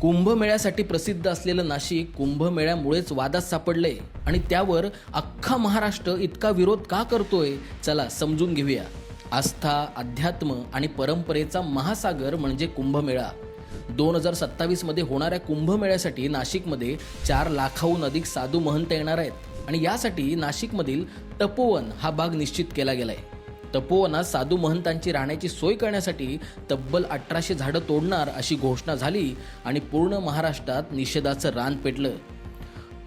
कुंभमेळ्यासाठी प्रसिद्ध असलेलं नाशिक कुंभमेळ्यामुळेच वादात सापडले आणि त्यावर अख्खा महाराष्ट्र इतका विरोध का करतोय? चला समजून घेऊया. आस्था अध्यात्म आणि परंपरेचा महासागर म्हणजे कुंभमेळा. दोन हजार सत्तावीसमध्ये होणाऱ्या कुंभमेळ्यासाठी नाशिकमध्ये चार लाखाहून अधिक साधू महंत येणार आहेत. आणि यासाठी नाशिकमधील तपोवन हा भाग निश्चित केला गेलाय. तपोवनात साधू महंतांची राहण्याची सोय करण्यासाठी तब्बल अठराशे झाडं तोडणार अशी घोषणा झाली आणि पूर्ण महाराष्ट्रात निषेधाचं रान पेटलं.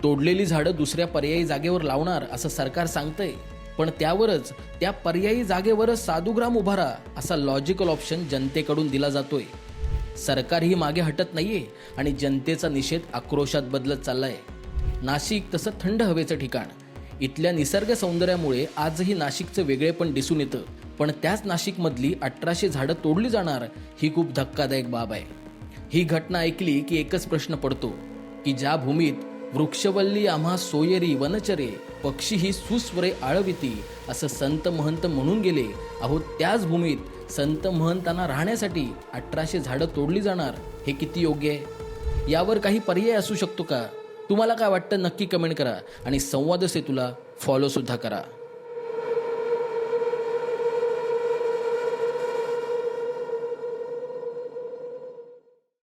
तोडलेली झाडं दुसऱ्या पर्यायी जागेवर लावणार असं सरकार सांगतंय. पण त्यावरच त्या पर्यायी जागेवरच साधूग्राम उभारा असा लॉजिकल ऑप्शन जनतेकडून दिला जातोय. सरकारही मागे हटत नाहीये आणि जनतेचा निषेध आक्रोशात बदलत चाललाय. नाशिक तसं थंड हवेचं ठिकाण. इथल्या निसर्ग सौंदर्यामुळे आजही नाशिकचं वेगळेपण दिसून येतं. पण त्याच नाशिकमधली अठराशे झाडं तोडली जाणार ही खूप धक्कादायक बाब आहे. ही घटना ऐकली की एकच प्रश्न पडतो की ज्या भूमीत वृक्षवल्ली आम्हा सोयरी वनचरे पक्षी ही सुस्वरे आळविती असं संत महंत म्हणून गेले अहो त्याच भूमीत संत महंतांना राहण्यासाठी अठराशे झाडं तोडली जाणार हे किती योग्य आहे? यावर काही पर्याय असू शकतो का? तुम्हाला काय वाटतं नक्की कमेंट करा. आणि संवाद सेतूला फॉलोसुद्धा करा.